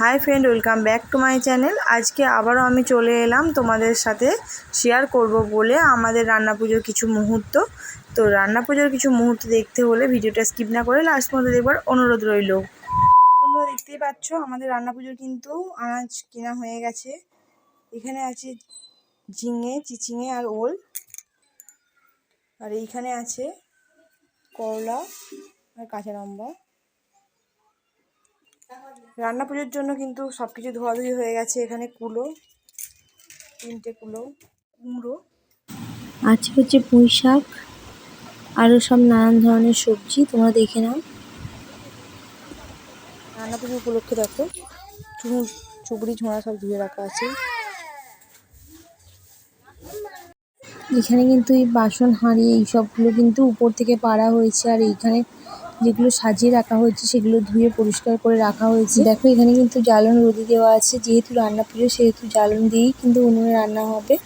Hi friend, welcome back to my channel. আজকে আবারও আমি চলে এলাম তোমাদের সাথে শেয়ার করব বলে আমাদের রান্না পুজোর কিছু মুহূর্ত। তো রান্না পুজোর কিছু মুহূর্ত দেখতে হলে ভিডিওটা স্কিপ না করে লাস্ট পর্যন্ত দেখবার অনুরোধ রইল। বন্ধুরা, দেখতেই পাচ্ছ, আমাদের রান্না পুজোর কিন্তু আনাজ কেনা হয়ে গেছে। এখানে আছে ঝিঙে, চিচিঙে আর ওল। আর এইখানে আছে করলা আর কাঁচা লম্বা রান্না পুজোর জন্য কিন্তু সব কিছু ধোয়াধুয়ি হয়ে গেছে। এখানে কুলো তিনটে কুলো কুমড়ো। আছে হচ্ছে পুঁই শাক আরও সব নানান ধরনের সবজি তোমরা দেখে নাও। রান্না পুজো উপলক্ষে দেখো চুন চুবড়ি ঝোঁড়া সব ধুয়ে রাখা আছে। এখানে কিন্তু এই বাসন হাঁড়ি এই সবগুলো কিন্তু উপর থেকে পাড়া হয়েছে। আর এইখানে যেগুলো সাজিয়ে রাখা হয়েছে, সেগুলো ধুয়ে পরিষ্কার করে রাখা হয়েছে। দেখো, এখানে কিন্তু জ্বালন রোদি দেওয়া আছে। যেহেতু রান্না পুজো, সেহেতু জ্বালন দিয়েই কিন্তু উনুনে রান্না হবে।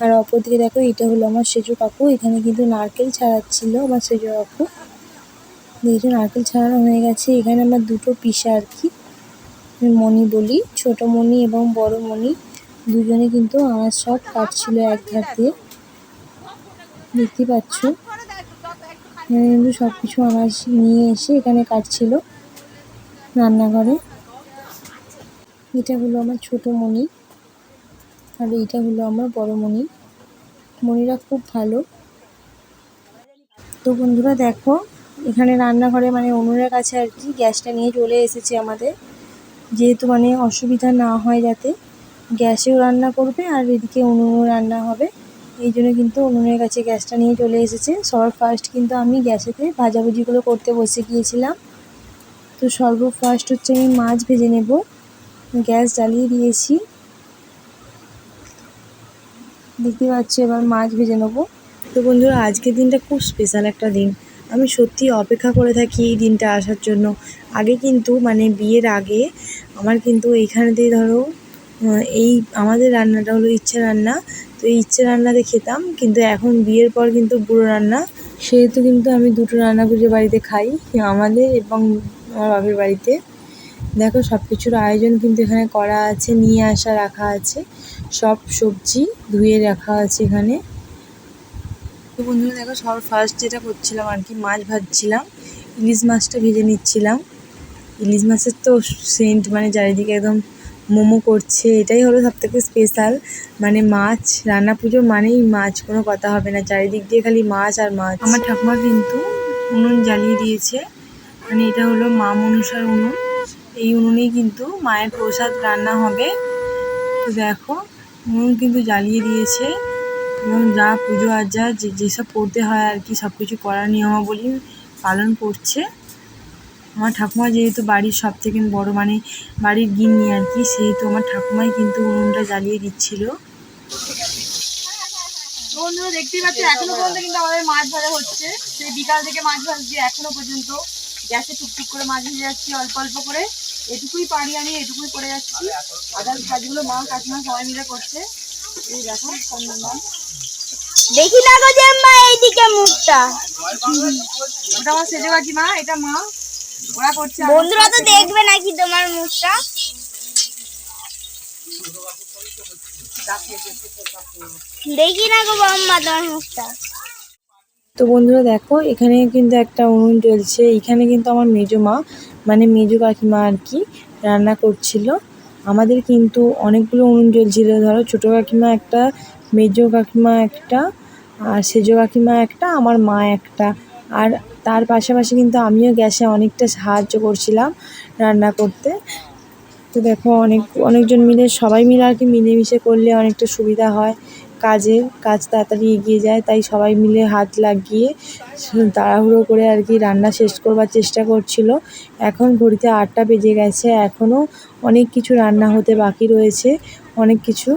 আর অপর দিকে দেখো, এটা হলো আমার সেজু কাকু। এখানে কিন্তু নারকেল ছাড়াচ্ছিল আমার সেজো কাকু। দেখো নারকেল ছাড়ানো হয়ে গেছে। এখানে আমার দুটো পিসা আর কি। মণি বলি, ছোট মণি এবং বড় মণি। দুজনে কিন্তু আমার সব কাটছিল এক ধার দিয়ে। দেখতে পাচ্ছ? সব কিছু আনাজ নিয়ে এসে এখানে কাটছিল রান্নাঘরে। এটা হলো আমার ছোট মণি আর এইটা হলো আমার বড় মণি। মণিরা খুব ভালো। তো বন্ধুরা দেখো, এখানে রান্নাঘরে মানে উনুনের কাছে আর কি, গ্যাসটা নিয়ে চলে এসেছে আমাদের। যেহেতু মানে অসুবিধা না হয় যাতে, গ্যাসেও রান্না করবে আর এদিকে উনুনেও রান্না হবে। এই জন্য কিন্তু উনুনের কাছে গ্যাসটা নিয়ে চলে এসেছে। সবার ফার্স্ট কিন্তু আমি গ্যাসেতে ভাজাভুজিগুলো করতে বসে গিয়েছিলাম। তো সর্ব ফার্স্ট হচ্ছে আমি মাছ ভেজে নেব। গ্যাস জ্বালিয়ে দিয়েছি। দেখতে পাচ্ছ, এবার মাছ ভেজে নেব। তো বন্ধুরা, আজকের দিনটা খুব স্পেশাল একটা দিন। আমি সত্যি অপেক্ষা করে থাকি এই দিনটা আসার জন্য। আগে কিন্তু মানে বিয়ের আগে, আমার কিন্তু এইখানেতেই ধরো এই আমাদের রান্নাটা হলো ইচ্ছে রান্না। তো এই ইচ্ছে রান্নাতে খেতাম, কিন্তু এখন বিয়ের পর কিন্তু বুড়ো রান্না। সেহেতু কিন্তু আমি দুটো রান্না পুজো বাড়িতে খাই, আমাদের এবং আমার বাপের বাড়িতে। দেখো সব কিছুর আয়োজন কিন্তু এখানে করা আছে, নিয়ে আসা, রাখা আছে। সব সবজি ধুয়ে রাখা আছে এখানে। তো বন্ধুরা, দেখো সবার ফার্স্ট যেটা করছিলাম আর কি, মাছ ভাজছিলাম। ইলিশ মাছটা ভেজে নিচ্ছিলাম। ইলিশ মাছের তো সেন্ট মানে চারিদিকে একদম মোমো করছে, এটাই হলো সব থেকে স্পেশাল মানে মাছ, রান্না পুজো মানেই মাছ, কোনো কথা হবে না। চারিদিক দিয়ে খালি মাছ আর মাছ। আমার ঠাকুমা কিন্তু উনুন জ্বালিয়ে দিয়েছে। মানে এটা হলো মা মনসার উনুন। এই উনুনেই কিন্তু মায়ের প্রসাদ রান্না হবে। তো দেখো, উনুন কিন্তু জ্বালিয়ে দিয়েছে। এবং যা পুজো আর্চা যে যেসব করতে হয় আর কি সব কিছু করার নিয়মাবলী পালন করছে। আমার ঠাকুমা যেহেতু বাড়ির সব থেকে বড়ো মানে বাড়ির গিন্নি আর কি সেহেতু আমার ঠাকুমাই কিন্তু উনুনটা জ্বালিয়ে দিচ্ছিল। তো বন্ধুরা দেখতেই পাচ্ছ এখনও পর্যন্ত কিন্তু আমাদের মাছ ভাজা হচ্ছে। সেই বিকাল থেকে মাছ ভাজছি এখনও পর্যন্ত। গ্যাসে টুকটুক করে মাছ ভেজে যাচ্ছি অল্প অল্প করে। এটুকুই পারি আমি এটুকুই করে যাচ্ছি। আদার কাজগুলো মা কাকিমা সবাই মিলে করছে। এই দেখো সন্ধ্যা দেখি না গো যে মা এইদিকে মুখটা। ওটা আমার সেজে কাকিমা এটা মা। বন্ধুরা তো দেখবে নাকি তোমার মুখটা? দেখি না গো বাম্মা তোমার মুখটা। তো বন্ধুরা দেখো এখানে কিন্তু একটা উনুন জ্বলছে। এখানে কিন্তু আমার মেজো মা মানে মেজো কাকিমা আর কি রান্না করছিল। আমাদের কিন্তু অনেকগুলো উনুন জ্বলছিল। ধরো ছোটো কাকিমা একটা মেজো কাকিমা একটা আর সেজো কাকিমা একটা আমার মা একটা। আর তার পাশাপাশি কিন্তু আমিও গ্যাসে অনেকটা সাহায্য করছিলাম রান্না করতে। তো দেখো অনেক, অনেকজন মিলে, সবাই মিলে আর কি মিলেমিশে করলে অনেকটা সুবিধা হয়। কাজে কাজ তাড়াতাড়ি এগিয়ে যায়, তাই সবাই মিলে হাত লাগিয়ে তাড়াহুড়ো করে আর কি রান্না শেষ করবার চেষ্টা করছিল। এখন ঘড়িতে আটটা বেজে গেছে, এখনও অনেক কিছু রান্না হতে বাকি রয়েছে। অনেক কিছু,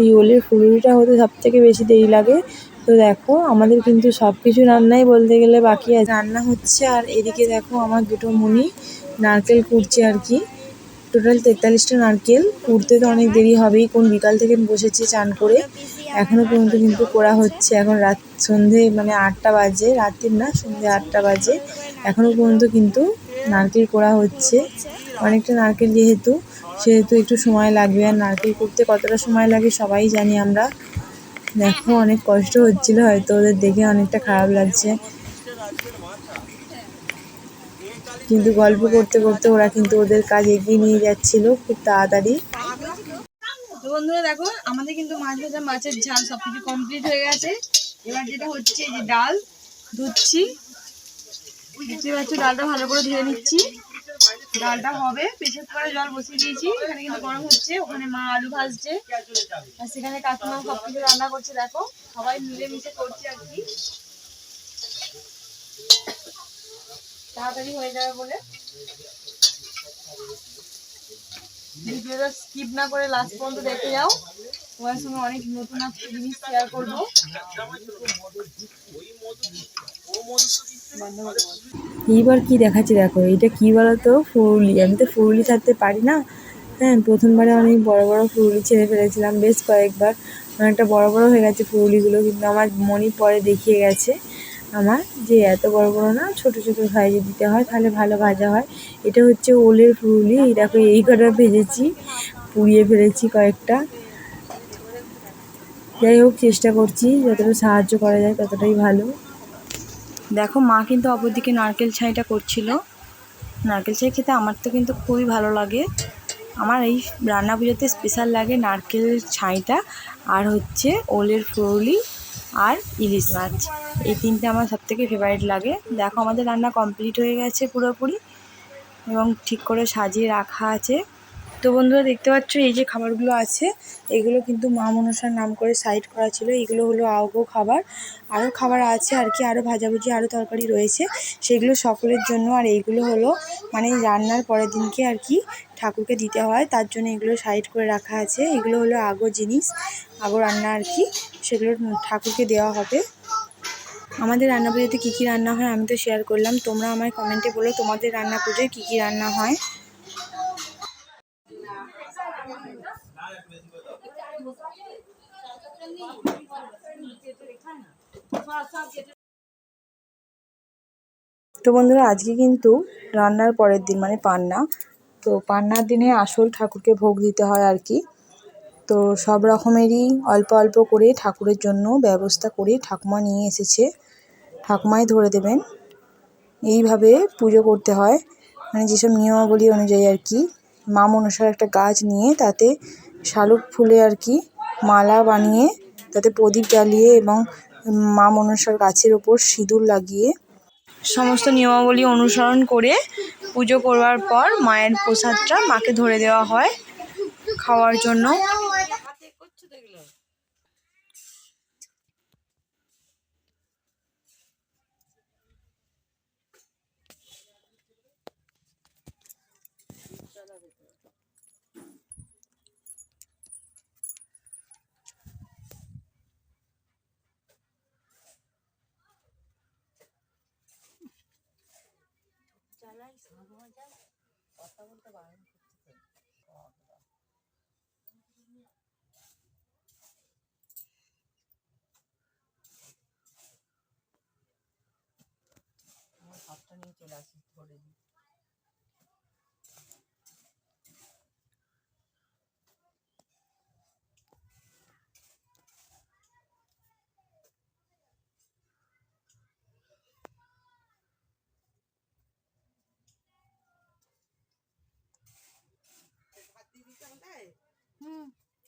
এই ওলের ফুলুরিটা হতে সব থেকে বেশি দেরি লাগে। তো দেখো, আমাদের কিন্তু সব কিছু রান্নাই বলতে গেলে বাকি রান্না হচ্ছে, আর এদিকে দেখো আমার দুটো মুনি নারকেল কুড়ছে আর কি। টোটাল তেতাল্লিশটা নারকেল কুড়তে তো অনেক দেরি হবেই, কোন বিকাল থেকে বসেছি চান করে। এখনও পর্যন্ত কিন্তু করা হচ্ছে, এখন রাত সন্ধে মানে আটটা বাজে, রাতের না, সন্ধে আটটা বাজে। এখনও পর্যন্ত কিন্তু নারকেল করা হচ্ছে। অনেকটা নারকেল যেহেতু, সেহেতু একটু সময় লাগবে, আর নারকেল করতে কতটা সময় লাগে সবাই জানি আমরা। দেখো, অনেক কষ্ট হচ্ছিল, হয়তো ওদের দেখে অনেকটা খারাপ লাগছে। কিন্তু গল্প করতে করতে ওরা কিন্তু ওদের কাজ এগিয়ে নিয়ে যাচ্ছিল খুব তাড়াতাড়ি। তো বন্ধুরা দেখো, আমাদের কিন্তু মাছ ভাজা, মাছের ঝাল সব কিছু কমপ্লিট হয়ে গেছে। এবার যেটা হচ্ছে যে ডাল, ধুচ্ছি। ডালটা ভালো করে ধুয়ে নিচ্ছি। ডালটা হবে প্রেশার কুকারে জল বসিয়ে দিয়েছি। এখানে কিন্তু গরম হচ্ছে, ওখানে মা আলু ভাজছে। আর সেখানে কাকিমা সব কিছু রান্না করছে, দেখো। সবাই মিলেমিশে করছে আর কি। তাড়াতাড়ি হয়ে যাবে বলে। ভিডিওটা স্কিপ না করে লাস্ট পর্যন্ত দেখে যাও। তোমার সঙ্গে অনেক নতুন জিনিস শেয়ার করব। এইবার কি দেখাচ্ছি দেখো এটা কি বলতো? ফুরুলি, আমি তো ফুরুলি ছাড়তে পারি না। হ্যাঁ প্রথমবারে অনেক বড় বড় ফুরুলি ছেড়ে ফেলেছিলাম বেশ কয়েকবার। অনেকটা বড় বড় হয়ে গেছে ফুরুলিগুলো, কিন্তু আমার মনি পরে দেখিয়ে গেছে আমার যে এত বড় বড় না, ছোট ছোট সাইজে দিতে হয়, তাহলে ভালো ভাজা হয়। এটা হচ্ছে ওলের ফুরুলি দেখো এই কটা ভেজেছি, পুড়িয়ে ফেলেছি কয়েকটা। যাই হোক, চেষ্টা করছি, যতটা সাহায্য করা যায় ততটাই ভালো। দেখো মা কিন্তু অপরদিকে নারকেল ছাইটা করছিল। নারকেল ছাই খেতে আমার তো কিন্তু খুবই ভালো লাগে। আমার এই রান্না পুজোতে স্পেশাল লাগে নারকেল ছাইটা আর হচ্ছে ওলের ফুরুলি আর ইলিশ মাছ। এই তিনটে আমার সবথেকে ফেভারিট লাগে। দেখো আমাদের রান্না কমপ্লিট হয়ে গেছে পুরোপুরি এবং ঠিক করে সাজিয়ে রাখা আছে। তো বন্ধুরা দেখতে পাচ্ছ, এই যে খাবারগুলো আছে, এগুলো কিন্তু মা মনসার নাম করে সাইড করা ছিল। এগুলো হলো আউগো খাবার। আরও খাবার আছে আর কি আরও ভাজাভুজি আরও তরকারি রয়েছে। সেগুলো সকলের জন্য, আর এইগুলো হলো মানে রান্নার পরের দিনকে আর কি ঠাকুরকে দিতে হয়। তার জন্য এগুলো সাইড করে রাখা আছে। এগুলো হলো আগো জিনিস, আগো রান্না আর কি। সেগুলো ঠাকুরকে দেওয়া হবে। আমাদের রান্না পুজোতে কী কী রান্না হয় আমি তো শেয়ার করলাম। তোমরা আমায় কমেন্টে বলো তোমাদের রান্না পুজোয় কী কী রান্না হয়। তো বন্ধুরা, আজকে কিন্তু রান্নার পরের দিন মানে পান্না। তো পান্নার দিনে আসল ঠাকুরকে ভোগ দিতে হয় আর কি। তো সব রকমেরই অল্প অল্প করে ঠাকুরের জন্য ব্যবস্থা করে ঠাকুমা নিয়ে এসেছে। ঠাকুমাই ধরে দেবেন। এইভাবে পুজো করতে হয়। মানে যেসব নিয়মাবলী অনুযায়ী আর কি। মা মনসার একটা গাছ নিয়ে তাতে শালুক ফুলে আর কি মালা বানিয়ে তাতে প্রদীপ জ্বালিয়ে এবং মা মনসার গাছের ওপর সিঁদুর লাগিয়ে সমস্ত নিয়মাবলী অনুসরণ করে পুজো করবার পর মায়ের প্রসাদটা মাকে ধরে দেওয়া হয় খাওয়ার জন্য। যায় সাধুয়া যায় কথা বলতে বারণ করতে আমার হাতটা নিয়ে চলে আসিস ধরে দিই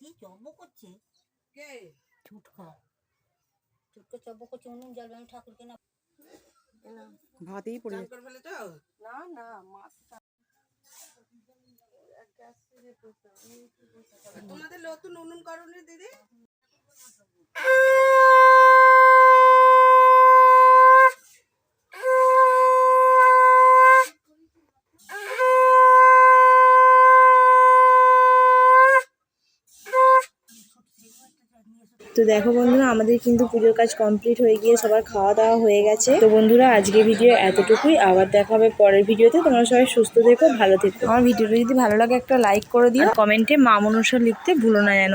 কি চব্য করছে কে ছুটকা ছুটকা চব্য করছে উনুন জ্বালবে আমি ঠাকুরকে না ভাতেই পড়ে না না মাছ তোমাদের নতুন উনুন করনি দিদি তো দেখো বন্ধুরা আমাদের কিন্তু পুজোর কাজ কমপ্লিট হয়ে গিয়ে সবার খাওয়া দাওয়া হয়ে গেছে। তো বন্ধুরা আজকে ভিডিও এতটুকুই। আবার দেখা হবে পরের ভিডিওতে তোমরা সবাই সুস্থ থেকো ভালো থেকো। আমার ভিডিওটা যদি ভালো লাগে একটা লাইক করে দিও। কমেন্টে মা মনসা লিখতে ভুলো না যেন।